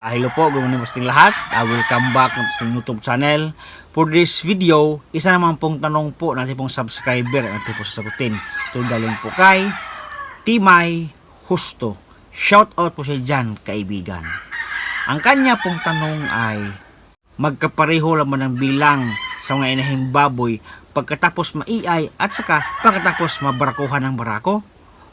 Ah, hello po, good morning po sa ating lahat. Ah, welcome back sa ating YouTube channel. For this video, isa naman pong tanong po natin pong subscriber at natin po sasagutin. Ito galing po kay Timay Husto. Shout out po siya dyan, kaibigan. Ang kanya pong tanong ay, magkapareho naman ng bilang sa mga inahing baboy pagkatapos maiay at saka pagkatapos mabarakuhan ng barako?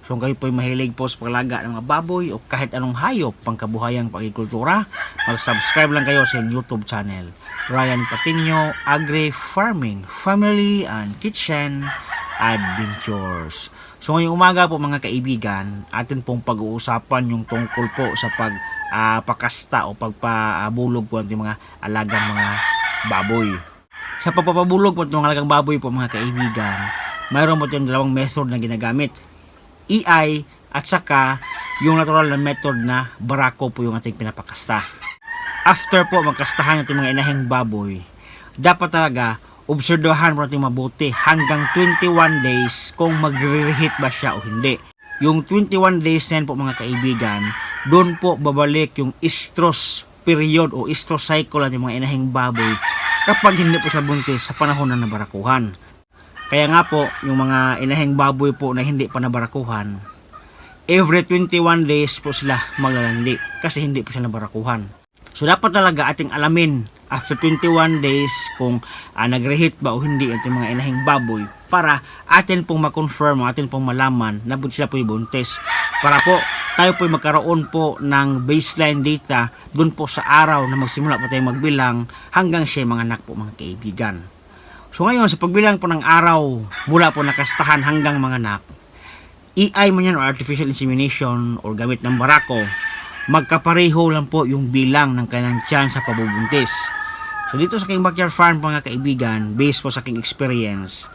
So kung kayo po'y mahilig po sa paglaga ng mga baboy o kahit anong hayop pangkabuhayang pagkikultura, mag-subscribe lang kayo sa YouTube channel. Ryan Patinio, Agri Farming, Family and Kitchen Adventures. So ngayong umaga po mga kaibigan, atin pong pag-uusapan yung tungkol po sa pag pakasta o pagpabulog po ng mga alagang mga baboy. Sa pagpapabulog po ng alagang baboy po mga kaibigan, mayroon po tayong dalawang method na ginagamit. EI at saka yung natural na method na barako po yung ating pinapakasta. After po magkastahan itong mga inahing baboy, dapat talaga obserbahan mo natin mabuti hanggang 21 days kung magre-reheat ba siya o hindi. Yung 21 days na po mga kaibigan, doon po babalik yung estrus period o estrus cycle ng mga inahing baboy kapag hindi po siya buntis sa panahon na nabarakuhan. Kaya nga po, yung mga inahing baboy po na hindi pa nabarakuhan, every 21 days po sila maglalandi kasi hindi po sila nabarakuhan. So dapat talaga ating alamin after 21 days kung uh, nag-reheat ba o hindi ating mga inahing baboy para atin pong ma-confirm, atin pong malaman na sila po buntis. Para po tayo po magkaroon po ng baseline data dun po sa araw na magsimula po tayo magbilang hanggang siya mga anak po mga kaibigan. So ngayon, sa pagbilang po ng araw, mula po nakastahan hanggang mga anak, EI man yan or artificial insemination or gamit ng barako, magkapareho lang po yung bilang ng kanilang tiyan sa pabubuntis. So dito sa aking backyard farm mga kaibigan, based po sa aking experience,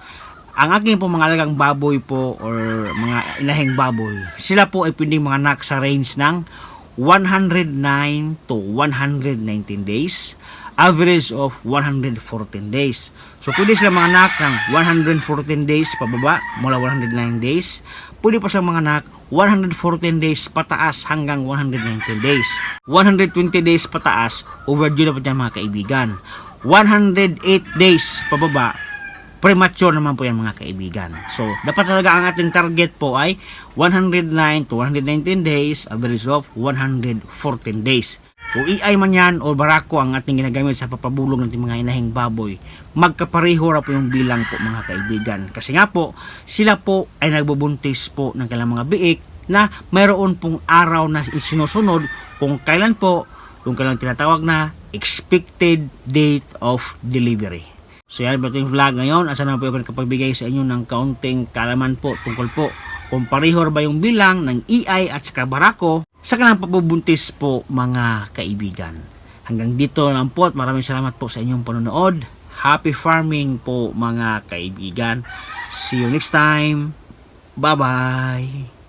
ang aking po mga alagang baboy po or mga inahing baboy, sila po ay pwedeng mga anak sa range ng 109 to 119 days, average of 114 days. So, pwede sila mga anak ng 114 days pababa, mula 109 days. Pwede pa silang mga anak 114 days pataas hanggang 119 days. 120 days pataas, overdue na po mga kaibigan. 108 days pababa, premature naman po yan mga kaibigan. So, dapat talaga ang ating target po ay 109 to 119 days, average of 114 days. So, EI man yan o barako ang ating ginagamit sa papabulong ng mga inahing baboy. Magkapareho ra po yung bilang po mga kaibigan. Kasi nga po, sila po ay nagbubuntis po ng kailang mga biik na mayroon pong araw na sinusunod kung kailan po yung kailang tinatawag na expected date of delivery. So yan po yung vlog ngayon. Asa na po yung kapagbigay sa inyo ng kaunting kalaman po tungkol po kung pareho ba yung bilang ng EI at saka barako sa kanilang pabubuntis po mga kaibigan. Hanggang dito lang po at maraming salamat po sa inyong panonood. Happy farming po mga kaibigan. See you next time. Bye-bye.